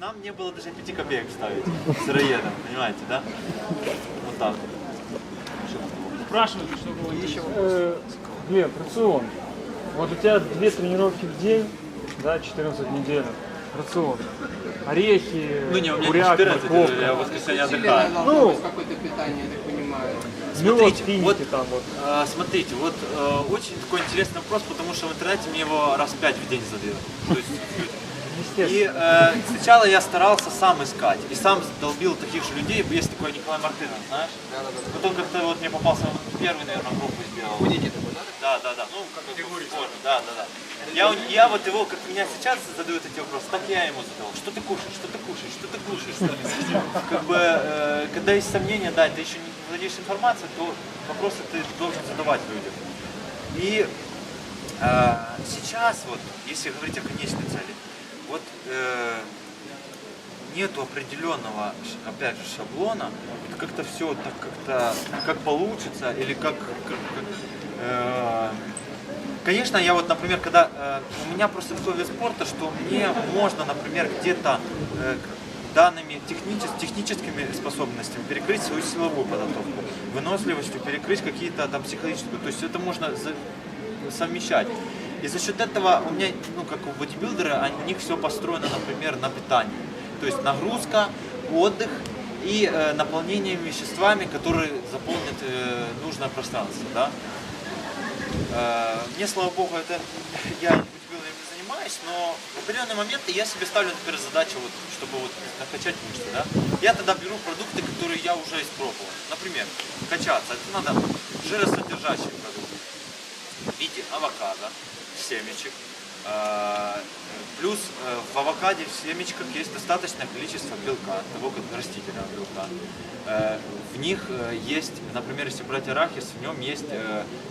Нам не было даже 5 копеек ставить сыроедом, понимаете, да? Вот так. Спрашивают, что было еще. Э, Глеб, рацион. Вот у тебя две тренировки в день, да, 14 в неделю. Рацион. Орехи, Ну не, у меня не буряк, 14, морковка. я в воскресенье отдыхаю. Ну. какое-то питание, я так понимаю. Смотрите, финики вот- там вот. А, Смотрите, вот э, очень такой интересный вопрос, потому что в интернете мне его раз пять в день задают. То есть. И э, сначала я старался сам искать, и сам долбил таких же людей. Есть такой Николай Мартынов, знаешь? Вот он как-то вот мне попался, он первый, наверное, группу сделал. Будете такой, да? Да, да, да. Ну, как форме, да, да, да. Я, я вот его, как меня сейчас задают эти вопросы, так я ему задал. Что ты кушаешь, что ты кушаешь, что ты кушаешь? Как бы, э, когда есть сомнения, да, ты еще не владеешь информацией, то вопросы ты должен задавать людям. И э, сейчас вот, если говорить о конечной цели, вот э, нету определенного, опять же, шаблона, вот как-то все так как-то, как получится, или как, как- как, э, Конечно, я вот, например, когда э, у меня просто такой вид спорта, что мне можно, например, где-то э, данными техничес- техническими способностями перекрыть свою силовую подготовку, выносливостью перекрыть какие-то там психологическую. То есть это можно за- совмещать. И за счет этого у меня, ну, как у бодибилдера, у них все построено, например, на питании. То есть нагрузка, отдых и э, наполнение веществами, которые заполнят э, нужное пространство. Да? Э, Мне, слава богу, это я бодибилдингом не занимаюсь, но в определенные моменты я себе ставлю, например, задачу, вот, чтобы вот накачать мышцы, да. Я тогда беру продукты, которые я уже испробовал. Например, качаться. Это надо жиросодержащие продукты в виде авокадо, семечек. Э, Плюс э, в авокаде, в семечках есть достаточное количество белка, того как растительного белка. Э, В них э, есть, например, если брать арахис, в нем есть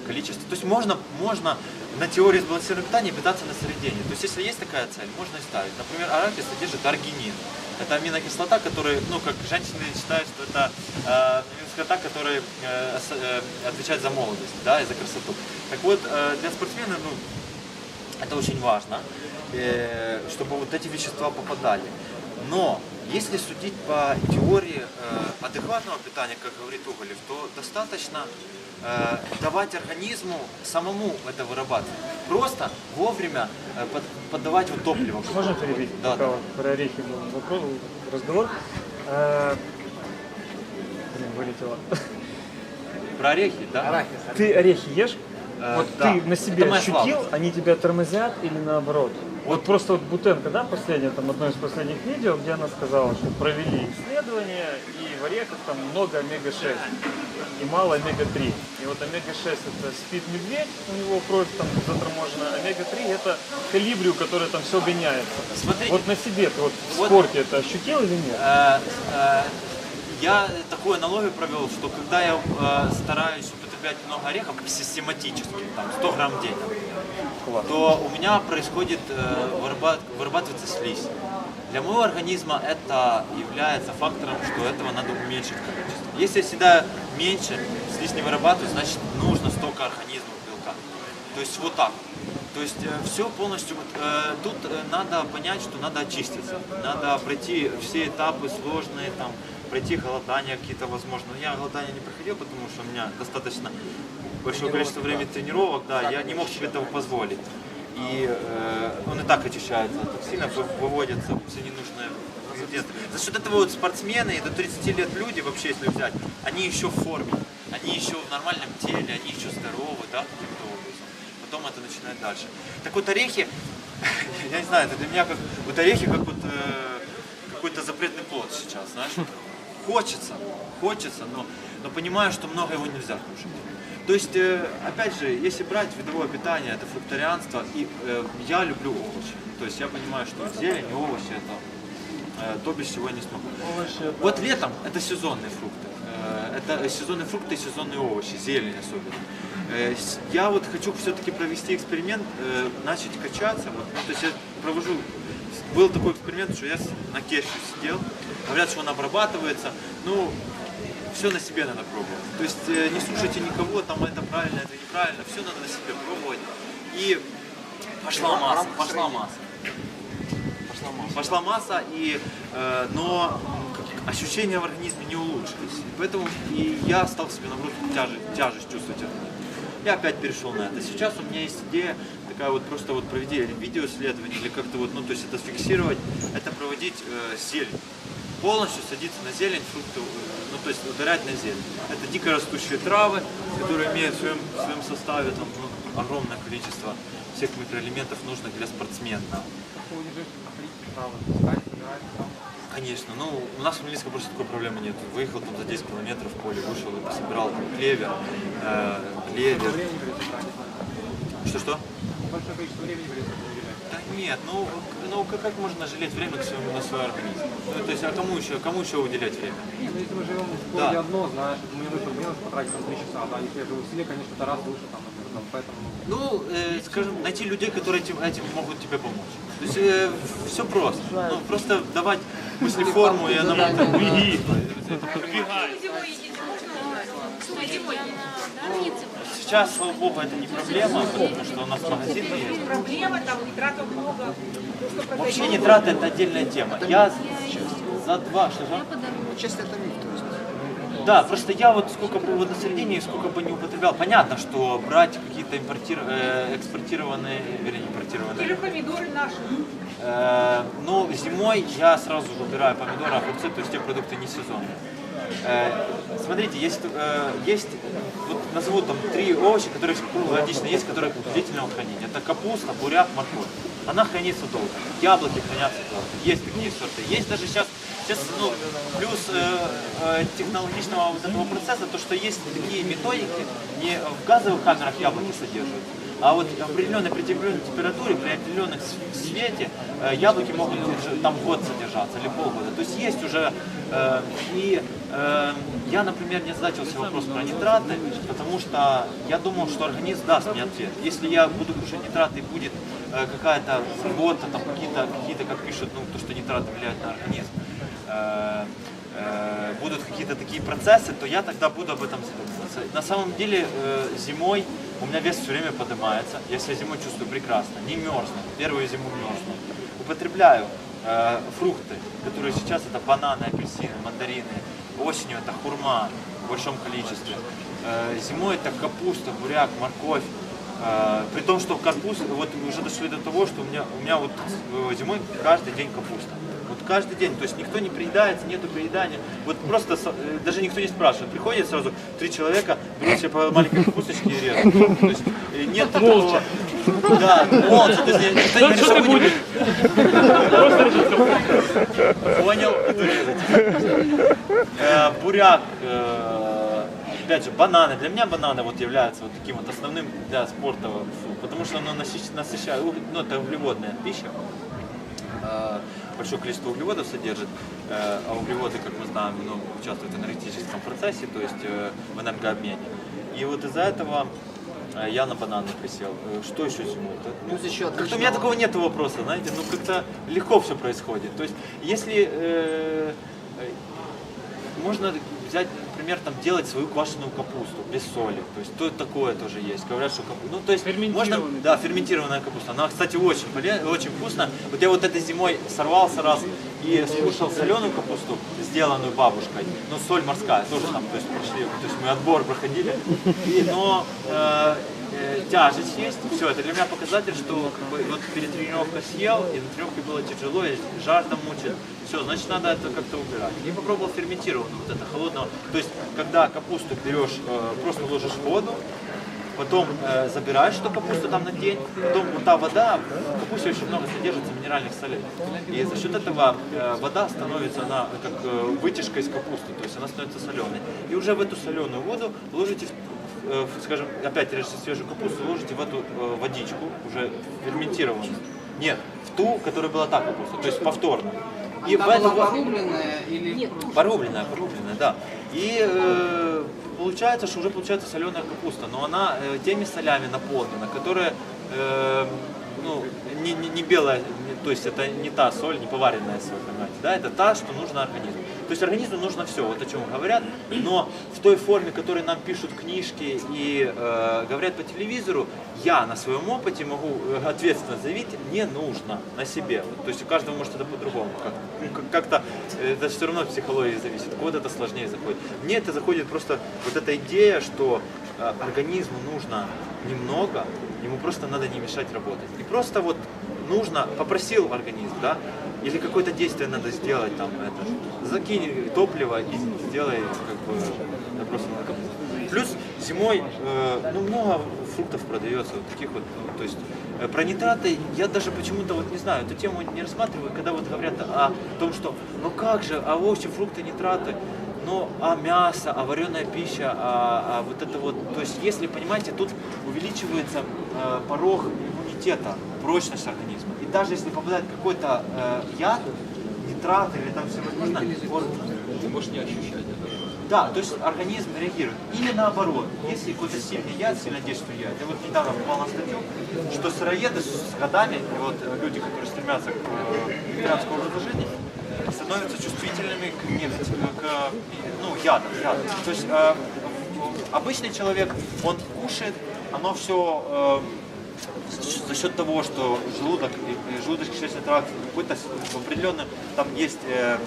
количество. То есть можно, можно на теории сбалансированного питания питаться на средине. То есть если есть такая цель, можно и ставить. Например, арахис содержит аргинин. Это аминокислота, которая, ну, как женщины считают, что это э, аминокислота, которая э, э, отвечает за молодость, да, и за красоту. Так вот, э, для спортсмена, ну, это очень важно, э, чтобы вот эти вещества попадали. Но если судить по теории э, адекватного питания, как говорит Уголев, то достаточно э, давать организму самому это вырабатывать. Просто вовремя э, под- подавать вот топливо. Можно перебить? Да, да. про орехи был вопрос, разговор. Блин, вылетело. Про орехи, да? Арахис. Ты орехи ешь? Вот да. ты на себе ощутил, они тебя тормозят или наоборот? Вот просто вот Бутенко, да, последнее, там одно из последних видео, где она сказала, что провели исследования, и в орехах там много омега-6 и мало омега-3. И вот омега-6 это спит медведь, у него кровь там заторможена, омега-3 это калибри, у которой там все гоняется. Смотрите. Вот на себе ты вот в Вот. спорте это ощутил или нет? Э, э, Я такую аналогию провел, что когда я э, стараюсь употреблять много орехов систематически, там 100 грамм в день, Класс. то у меня происходит, э, вырабат- вырабатывается слизь. Для моего организма это является фактором, что этого надо уменьшить количество. Если я съедаю меньше, слизь не вырабатываю, значит нужно столько организму белка. То есть вот так. То есть все полностью, вот, э, тут э, надо понять, что надо очиститься. Надо пройти все этапы сложные, там, пройти голодания какие-то возможно. Но я голодания не проходил, потому что у меня достаточно большое количество времени тренировок, да, я не мог себе этого позволить. И э, он и так очищается от токсинов, вы- выводятся все ненужные ингредиенты. За счет этого вот спортсмены и до 30 лет люди, вообще если взять, они еще в форме, они еще в нормальном теле, они еще здоровы, да, каким-то образом. Потом это начинает дальше. Так вот орехи, я не знаю, это для меня как, вот орехи как вот э, какой-то запретный плод сейчас, знаешь. Хочется, хочется, но, но понимаю, что много его нельзя кушать. То есть, э, опять же, если брать видовое питание, это фрукторианство, и э, я люблю овощи. То есть я понимаю, что зелень и овощи это э, то, без чего я не смогу. Вот летом это сезонные фрукты. Э, Это сезонные фрукты и сезонные овощи, зелень особенно. Э, Я вот хочу все-таки провести эксперимент, э, начать качаться. Вот, ну, то есть я провожу, был такой эксперимент, что я на кеше сидел, говорят, что он обрабатывается. Ну, все на себе надо пробовать. То есть э, не слушайте никого, там это правильно, это неправильно, все надо на себе пробовать. И пошла масса, пошла масса. Пошла масса, и, э, но ощущения в организме не улучшились. Поэтому и я стал себе наоборот тяжесть, тяжесть чувствовать. Я опять перешел на это. Сейчас у меня есть идея такая вот просто вот проведение видеоисследование или как-то вот, ну то есть это фиксировать, это проводить э, зелень. Полностью садиться на зелень, фрукты, ну то есть ударять на зелень. Это дикорастущие травы, которые имеют в своем, в своем составе там, ну, огромное количество всех микроэлементов нужных для спортсмена. Конечно, ну у нас в Хмельницком просто такой проблемы нет. Выехал там за 10 километров в поле, вышел и собирал там клевер, э, клевер. Что-что? Большое количество времени нет, ну, ну как, как можно жалеть время к своему, на свой организм? Ну, то есть, а кому еще, кому еще уделять время? Не, ну если мы живем в Да. городе одно, знаешь, мне нужно, мне нужно потратить там 3 часа, да, если я живу в селе, конечно, это раз выше, там, например, там, поэтому... Ну, э, скажем, найти людей, которые этим, этим могут тебе помочь. То есть все просто. Ну, просто давать мысли форму, и она будет беги. Бегай. Зимой едете, можно узнать? Что зимой едете? Сейчас, слава богу, это не проблема, потому что у нас магазин есть. Проблема, там нитратов много. Вообще нитраты это отдельная тема. Я за два, что за? Честно, это миф, то есть. Да, просто я вот сколько бы вот на середине, сколько бы не употреблял. Понятно, что брать какие-то импортир... э, экспортированные, вернее, импортированные. Или помидоры наши. Э, ну, зимой я сразу выбираю помидоры, огурцы, то есть те продукты не сезонные. Э, смотрите, есть, э, есть, вот назову там три овоща, которые круглогодично есть, которые длительного хранения. Это капуста, буряк, морковь. Она хранится долго. Яблоки хранятся долго. Есть такие сорты. Есть даже сейчас, сейчас ну, плюс э, э, технологичного вот этого процесса, то, что есть такие методики, не в газовых камерах яблоки содержат, а вот определенной при определенной температуре, при определенных с- свете э, яблоки могут там год содержаться или полгода. То есть есть уже э, и э, я, например, не задачился вопрос про нитраты, потому что я думал, что организм даст мне ответ. Если я буду кушать нитраты и будет э, какая-то рвота, там какие-то, какие-то, как пишут, ну, то, что нитраты влияют на организм, э, э, будут какие-то такие процессы, то я тогда буду об этом задумываться. На самом деле э, зимой у меня вес все время поднимается, я себя зимой чувствую прекрасно, не мерзну, первую зиму мерзну. Употребляю э, фрукты, которые сейчас это бананы, апельсины, мандарины, осенью это хурма в большом количестве, Э, зимой это капуста, буряк, морковь, Э, При том, что капуста, вот уже дошли до того, что у меня, у меня вот э, зимой каждый день капуста. Каждый день, то есть никто не приедается, нету приедания. Вот просто э, даже никто не спрашивает. Приходит сразу три человека, берут себе по маленькой капусточке и режут. То есть э, нет такого... Да, молча. То есть никто не говорит, что будет. Понял, буду резать. Э, Буряк, опять же, бананы. Для меня бананы вот являются вот таким вот основным для спорта, потому что оно насыщ- насыщает, ну это углеводная пища. Большое количество углеводов содержит, э, а углеводы, как мы знаем, ну, участвуют в энергетическом процессе, то есть э, в энергообмене. И вот из-за этого э, я на бананы присел. Что еще зимой? Ну, Плюс еще как-то у меня такого нет вопроса, знаете, ну как-то легко все происходит. То есть, если э, можно взять, например, там делать свою квашеную капусту без соли, то есть то такое тоже есть. Говорят, что капуста, ну то есть можно, да, ферментированная капуста. Она, кстати, очень поле- очень вкусно. Вот я вот этой зимой сорвался раз и скушал соленую капусту, сделанную бабушкой, но соль морская тоже там, то есть прошли, то есть мы отбор проходили. И, но э, э, тяжесть есть, все, это для меня показатель, что как бы, вот перед тренировкой съел, и на тренировке было тяжело, и жар там мучает. Все, значит, надо это как-то убирать. И попробовал ферментированную, вот это холодного. То есть, когда капусту берешь, э, просто ложишь в воду, потом э, забираешь эту капусту там на день, потом вот та вода, в капусте очень много содержится минеральных солей. И за счет этого э, вода становится, она как э, вытяжка из капусты, то есть она становится соленой. И уже в эту соленую воду ложите, скажем, опять режете свежую капусту, ложите в эту э, водичку, уже ферментированную. Нет, в ту, которая была та капуста, то есть повторно. И в Она эту была порубленная или просто? Порубленная, порубленная, да. И э, получается, что уже получается соленая капуста, но она э, теми солями наполнена, которые э, ну, не, не, не белая, не- то есть это не та соль, не поваренная соль, понимаете, да, это та, что нужна организму. То есть организму нужно все, вот о чем говорят, но в той форме, которой нам пишут книжки и э, говорят по телевизору, я на своем опыте могу э, ответственно заявить, не нужно на себе. Вот, то есть у каждого может это по-другому. Как, ну, как- как-то э, это все равно от психологии зависит. Кого-то это сложнее заходит. Мне это заходит просто вот эта идея, что э, организму нужно немного, ему просто надо не мешать работать. И просто вот нужно, попросил организм, да, или какое-то действие надо сделать, там, это, закинь топливо и сделай, как бы, просто. Плюс зимой, э, ну, много фруктов продается, вот таких вот, то есть, э, про нитраты я даже почему-то, вот не знаю, эту тему не рассматриваю, когда вот говорят о том, что, ну как же, овощи, фрукты, нитраты, ну, а мясо, а вареная пища, а, а вот это вот, то есть, если, понимаете, тут увеличивается э, порог иммунитета, прочность организма. Даже если попадает какой-то э, яд, нитрат или там все возможно, он- Ты можешь не ощущать это. да, то есть организм реагирует. Или наоборот, если какой-то сильный яд, сильно действующий яд. Я вот недавно попал на статью, что сыроеды с годами, и вот э, люди, которые стремятся к э, вегетарианскому образу жизни, становятся чувствительными к, нефти, к э, ну, ядам, ядам. То есть э, обычный человек, он кушает, оно все за счет того, что желудок и желудочно-кишечный тракт какой-то в определенном, там есть э,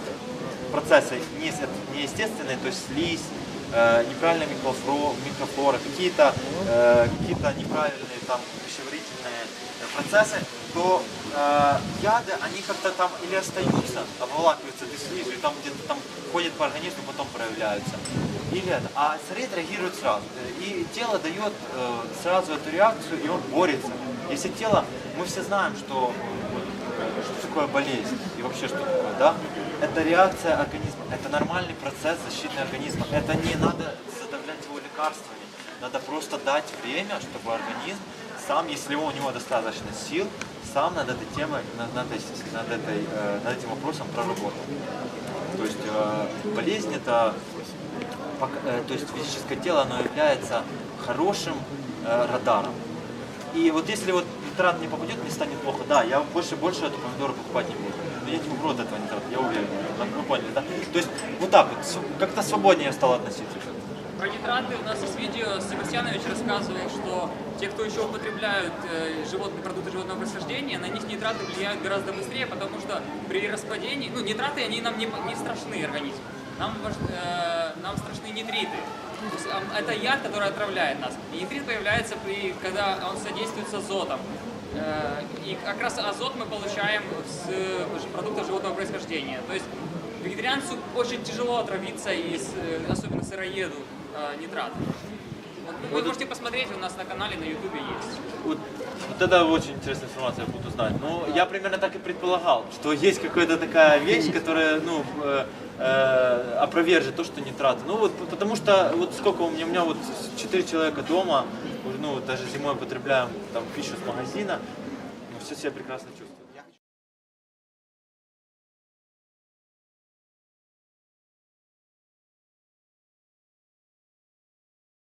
процессы не- неестественные, то есть слизь, э, неправильная микрофлора, какие-то э, какие-то неправильные там пищеварительные э, процессы, то э, яды, они как-то там или остаются, обволакиваются этой слизью, и там где-то там ходят по организму, потом проявляются. Это. А царит реагирует сразу. И тело дает э, сразу эту реакцию, и он борется. Если тело, мы все знаем, что, э, что такое болезнь и вообще что такое, да? Это реакция организма, это нормальный процесс защиты организма. Это не надо задавлять его лекарствами. Надо просто дать время, чтобы организм сам, если у него достаточно сил, сам над этой темой, над, над над этой, э, над этим вопросом проработал. То есть болезнь это то есть физическое тело, оно является хорошим э, радаром. И вот если вот нитрат не попадет, мне станет плохо. Да, я больше больше эту помидоры покупать не буду. Но я не умру от этого нитрата, я уверен. Вы поняли, да? То есть вот так вот, как-то свободнее я стал относиться. Про нитраты у нас есть видео, Себастьянович рассказывал, что те, кто еще употребляют э, животные, продукты животного происхождения, на них нитраты влияют гораздо быстрее, потому что при распадении, ну нитраты, они нам не, не страшны организму, нам, э, нам страшны нитриты. Это яд, который отравляет нас. И нитрит появляется, при, когда он содействует с азотом. Э, И как раз азот мы получаем с продуктов животного происхождения. То есть вегетарианцу очень тяжело отравиться, из, э, особенно сыроеду, э, нитратом. Вот Вы можете посмотреть, у нас на канале на ютубе есть. Вот, вот это очень интересная информация, я буду знать. Но я примерно так и предполагал, что есть какая-то такая вещь, которая, ну, э, э, опровержет то, что нитраты. Ну вот, потому что, вот сколько у меня, у меня вот 4 человека дома, ну, даже зимой употребляем там пищу с магазина, ну, все себя прекрасно чувствуют.